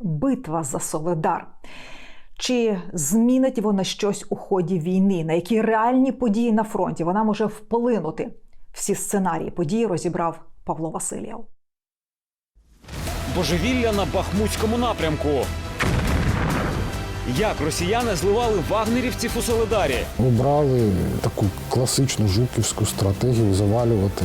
битва за Соледар. Чи змінить вона щось у ході війни? На які реальні події на фронті вона може вплинути? Всі сценарії події розібрав Павло Васильєв. Божевілля на Бахмутському напрямку. Як росіяни зливали вагнерівців у Соледарі? Обрали таку класичну жуківську стратегію завалювати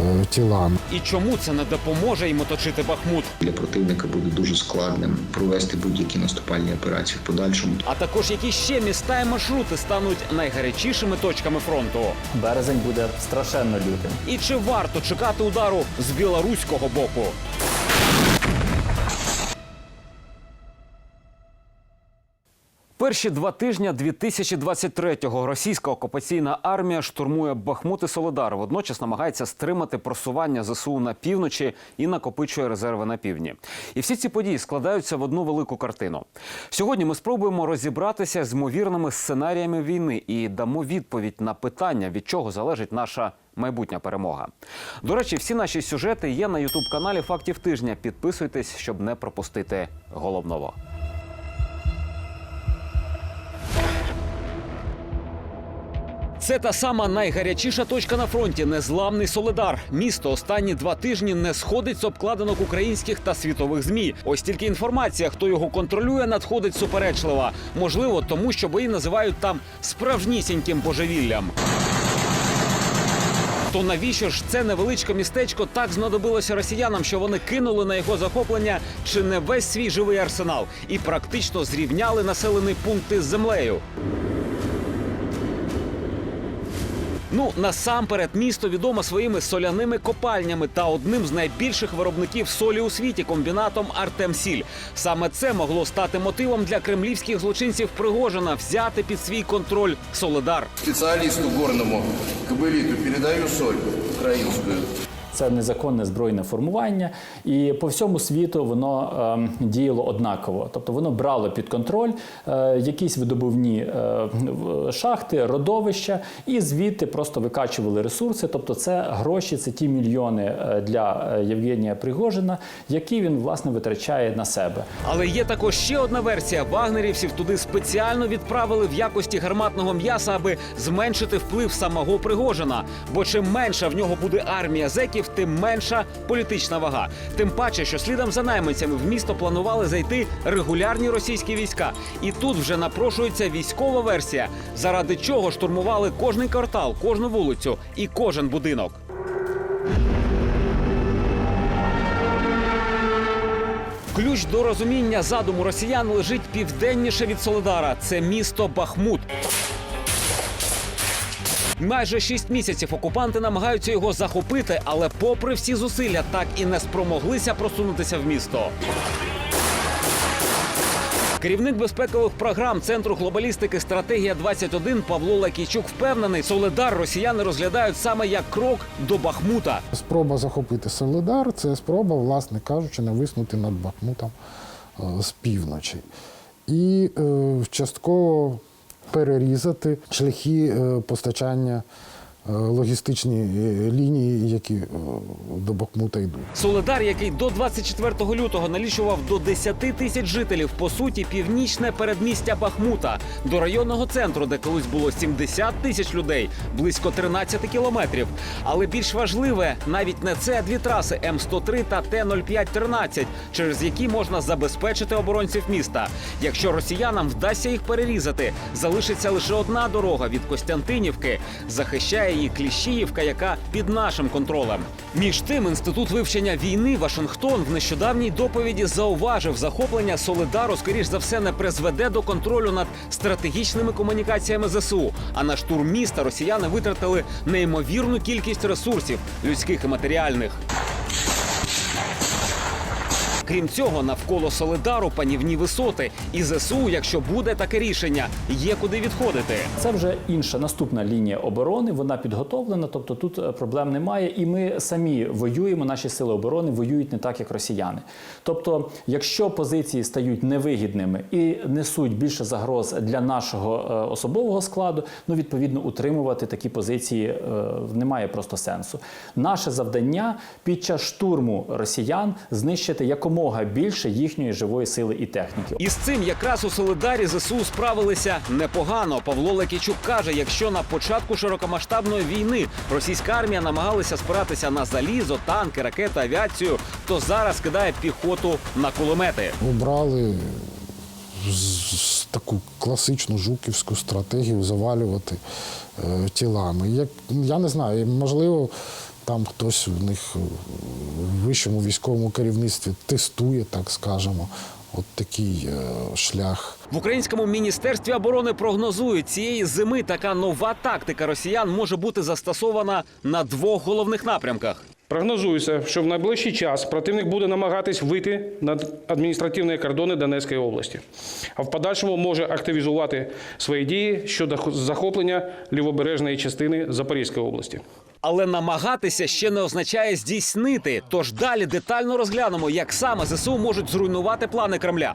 е, тілами. І чому це не допоможе їм оточити Бахмут? Для противника буде дуже складним провести будь-які наступальні операції в подальшому. А також які ще міста і маршрути стануть найгарячішими точками фронту? Березень буде страшенно лютим. І чи варто чекати удару з білоруського боку? Перші два тижні 2023-го російська окупаційна армія штурмує Бахмут і Солодар. Водночас намагається стримати просування ЗСУ на півночі і накопичує резерви на півдні. І всі ці події складаються в одну велику картину. Сьогодні ми спробуємо розібратися з ймовірними сценаріями війни і дамо відповідь на питання, від чого залежить наша майбутня перемога. До речі, всі наші сюжети є на ютуб каналі Фактів тижня. Підписуйтесь, щоб не пропустити головного. Це та сама найгарячіша точка на фронті незламний Соледар. Місто останні два тижні не сходить з обкладинок українських та світових змі. Ось тільки інформація, хто його контролює, надходить суперечлива. Можливо, тому що бої називають там справжнісіньким божевіллям. То навіщо ж це невеличке містечко так знадобилося росіянам, що вони кинули на його захоплення чи не весь свій живий арсенал і практично зрівняли населений пункт із землею? Ну насамперед місто відомо своїми соляними копальнями та одним з найбільших виробників солі у світі комбінатом Артемсіль. Саме це могло стати мотивом для кремлівських злочинців Пригожина взяти під свій контроль Соледар. Спеціалісту горному кабеліту передаю соль украинскую. Це незаконне збройне формування, і по всьому світу воно ем, діяло однаково. Тобто воно брало під контроль е, якісь видобувні е, шахти, родовища, і звідти просто викачували ресурси. Тобто, це гроші, це ті мільйони е, для Євгенія Пригожина, які він власне витрачає на себе. Але є також ще одна версія. Вагнерівців туди спеціально відправили в якості гарматного м'яса, аби зменшити вплив самого Пригожина. Бо чим менша в нього буде армія зеків, тим менша політична вага. Тим паче, що слідом за найманцями в місто планували зайти регулярні російські війська. І тут вже напрошується військова версія, заради чого штурмували кожний квартал, кожну вулицю і кожен будинок. Ключ до розуміння задуму росіян лежить південніше від Соледара. Це місто Бахмут. Майже шість місяців окупанти намагаються його захопити, але, попри всі зусилля, так і не спромоглися просунутися в місто. Керівник безпекових програм Центру глобалістики Стратегія 21 Павло Лакійчук впевнений, Соледар росіяни розглядають саме як крок до Бахмута. Спроба захопити Солидар це спроба, власне кажучи, нависнути над Бахмутом е, з півночі. І е, частково перерізати шляхи е, постачання логістичні е, лінії, які е, до Бахмута йдуть. Соледар, який до 24 лютого налічував до 10 тисяч жителів, по суті, північне передмістя Бахмута. До районного центру, де колись було 70 тисяч людей, близько 13 кілометрів. Але більш важливе навіть не це, а дві траси М103 та Т-0513, через які можна забезпечити оборонців міста. Якщо росіянам вдасться їх перерізати, залишиться лише одна дорога від Костянтинівки. Захищає її Кліщіївка, яка під нашим контролем. Між тим, інститут вивчення війни Вашингтон в нещодавній доповіді зауважив, захоплення Солидару, скоріш за все, не призведе до контролю над стратегічними комунікаціями ЗСУ. А на штурм міста росіяни витратили неймовірну кількість ресурсів людських і матеріальних. Крім цього, навколо Солидару панівні висоти. І ЗСУ, якщо буде таке рішення, є куди відходити. Це вже інша наступна лінія оборони. Вона підготовлена, тобто тут е, проблем немає. І ми самі воюємо. Наші сили оборони воюють не так, як росіяни. Тобто, якщо позиції стають невигідними і несуть більше загроз для нашого е, особового складу, ну відповідно утримувати такі позиції е, немає просто сенсу. Наше завдання під час штурму росіян знищити якомога якомога більше їхньої живої сили і техніки. І з цим якраз у Солидарі ЗСУ справилися непогано. Павло Лекічук каже, якщо на початку широкомасштабної війни російська армія намагалася спиратися на залізо, танки, ракети, авіацію, то зараз кидає піхоту на кулемети. Обрали з таку класичну жуківську стратегію завалювати е, тілами. Як, я не знаю, можливо, там хтось в них е, в вищому військовому керівництві тестує, так скажемо, от такий е, шлях. В українському міністерстві оборони прогнозують, цієї зими така нова тактика росіян може бути застосована на двох головних напрямках. Прогнозується, що в найближчий час противник буде намагатись вийти на адміністративні кордони Донецької області, а в подальшому може активізувати свої дії щодо захоплення лівобережної частини Запорізької області. Але намагатися ще не означає здійснити. Тож далі детально розглянемо, як саме ЗСУ можуть зруйнувати плани Кремля.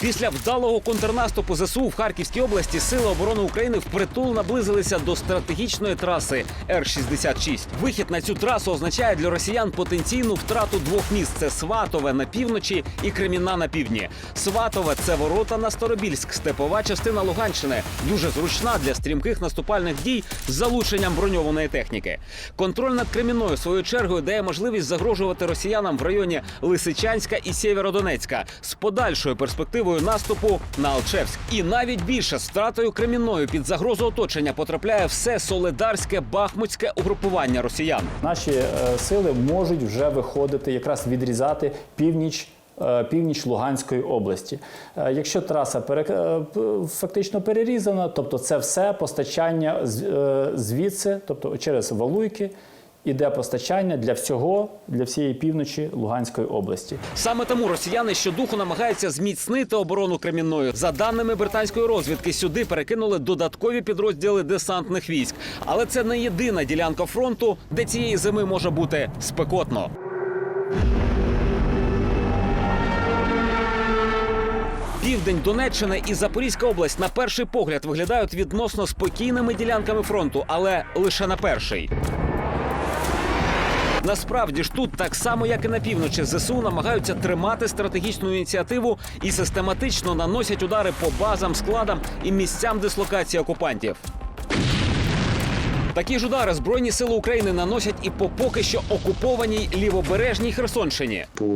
Після вдалого контрнаступу ЗСУ в Харківській області сили оборони України впритул наблизилися до стратегічної траси Р-66. Вихід на цю трасу означає для росіян потенційну втрату двох міст: це Сватове на півночі і Кремінна на півдні. Сватове це ворота на Старобільськ, степова частина Луганщини, дуже зручна для стрімких наступальних дій з залученням броньованої техніки. Контроль над Кремінною своєю чергою дає можливість загрожувати росіянам в районі Лисичанська і Сєвєродонецька з подальшою перспективою наступу на Алчевськ. І навіть більше з втратою Кремінною під загрозу оточення потрапляє все солидарське бахмутське угрупування росіян. Наші е, сили можуть вже виходити, якраз відрізати північ. е, Північ Луганської області. Е, Якщо траса е, фактично перерізана, тобто це все постачання звідси, тобто через Валуйки, іде постачання для всього, для всієї півночі Луганської області. Саме тому росіяни щодуху намагаються зміцнити оборону Кремінною. За даними британської розвідки, сюди перекинули додаткові підрозділи десантних військ. Але це не єдина ділянка фронту, де цієї зими може бути спекотно. Південь Донеччини і Запорізька область на перший погляд виглядають відносно спокійними ділянками фронту, але лише на перший. Насправді ж тут, так само як і на півночі, ЗСУ намагаються тримати стратегічну ініціативу і систематично наносять удари по базам, складам і місцям дислокації окупантів. Такі ж удари Збройні сили України наносять і по поки що окупованій лівобережній Херсонщині. По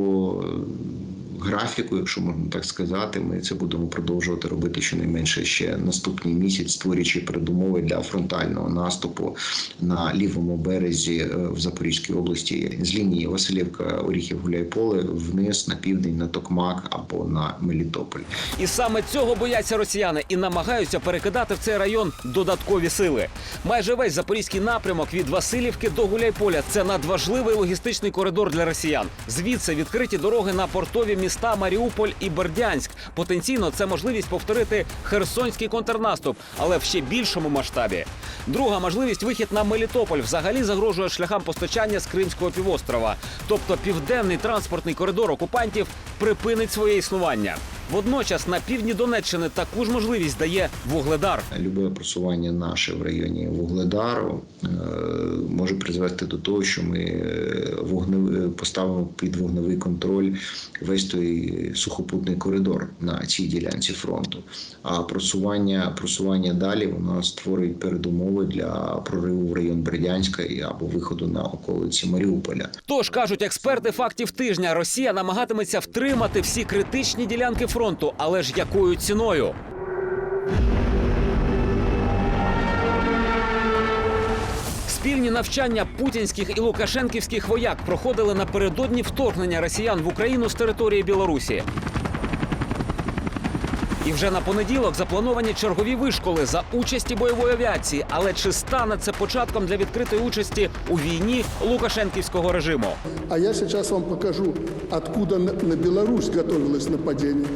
графіку, якщо можна так сказати, ми це будемо продовжувати робити щонайменше ще наступний місяць, створюючи передумови для фронтального наступу на лівому березі е, в Запорізькій області з лінії Василівка, Оріхів, Гуляйполе вниз на південь на Токмак або на Мелітополь. І саме цього бояться росіяни і намагаються перекидати в цей район додаткові сили. Майже весь запорізький напрямок від Васильівки до Гуляйполя це надважливий логістичний коридор для росіян. Звідси відкриті дороги на портові міста Маріуполь і Бердянськ. Потенційно це можливість повторити херсонський контрнаступ, але в ще більшому масштабі. Друга можливість вихід на Мелітополь взагалі загрожує шляхам постачання з Кримського півострова. Тобто південний транспортний коридор окупантів припинить своє існування. Водночас на півдні Донеччини таку ж можливість дає Вугледар. Любе просування наше в районі Вугледару е, може призвести до того, що ми е, вогневий поставимо під вогневий контроль весь той сухопутний коридор на цій ділянці фронту. А просування просування далі воно створить передумови для прориву в район Бердянська або виходу на околиці Маріуполя. Тож кажуть експерти фактів тижня, Росія намагатиметься втримати всі критичні ділянки фронту, але ж якою ціною? Спільні навчання путінських і лукашенківських вояк проходили напередодні вторгнення росіян в Україну з території Білорусі. І вже на понеділок заплановані чергові вишколи за участі бойової авіації. Але чи стане це початком для відкритої участі у війні лукашенківського режиму? А я сейчас вам покажу, откуда на Білорусь готувалось нападение.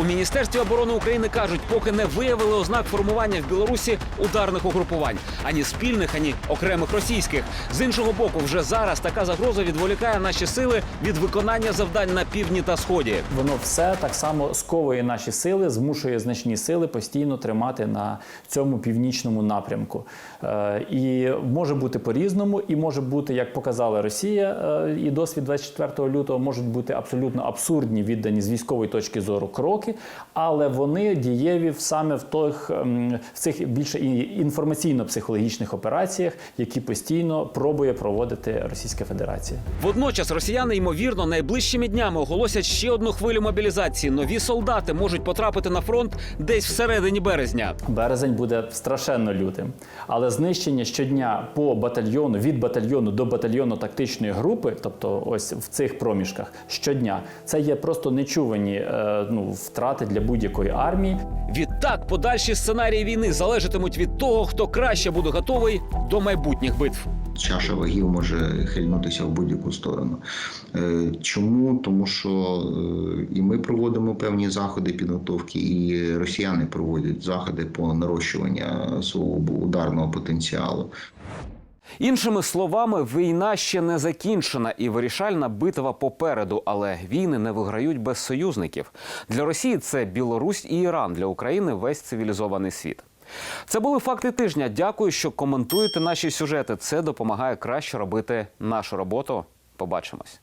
У міністерстві оборони України кажуть, поки не виявили ознак формування в Білорусі ударних угрупувань ані спільних, ані окремих російських. З іншого боку, вже зараз така загроза відволікає наші сили від виконання завдань на півдні та сході. Воно все так само сковує наші сили, змушує значні сили постійно тримати на цьому північному напрямку. Е, І може бути по-різному, і може бути, як показала Росія, е, і досвід 24 лютого можуть бути абсолютно абсурдні, віддані з військової точки зору кроки, але вони дієві саме в тих ем, в цих більше інформаційно-психологічних операціях, які постійно пробує проводити Російська Федерація. Водночас росіяни ймовірно найближчими днями оголосять ще одну хвилю мобілізації. Нові солдати можуть потрапити на фронт десь всередині березня. Березень буде страшенно лютим, але знищення щодня по батальйону від батальйону до батальйону тактичної групи, тобто ось в цих проміжках щодня, це є просто нечувані е, ну, втрати для будь-якої армії. Відтак, подальші сценарії війни залежатимуть від того, хто краще буде готовий до майбутніх битв. чаша вагів може хильнутися в будь-яку сторону. Е, Чому? Тому що е, і ми проводимо певні заходи підготовки, і росіяни проводять заходи по нарощуванню свого ударного потенціалу. Іншими словами, війна ще не закінчена і вирішальна битва попереду, але війни не виграють без союзників. Для Росії це Білорусь і Іран, для України весь цивілізований світ. Це були факти тижня. Дякую, що коментуєте наші сюжети. Це допомагає краще робити нашу роботу. Побачимось.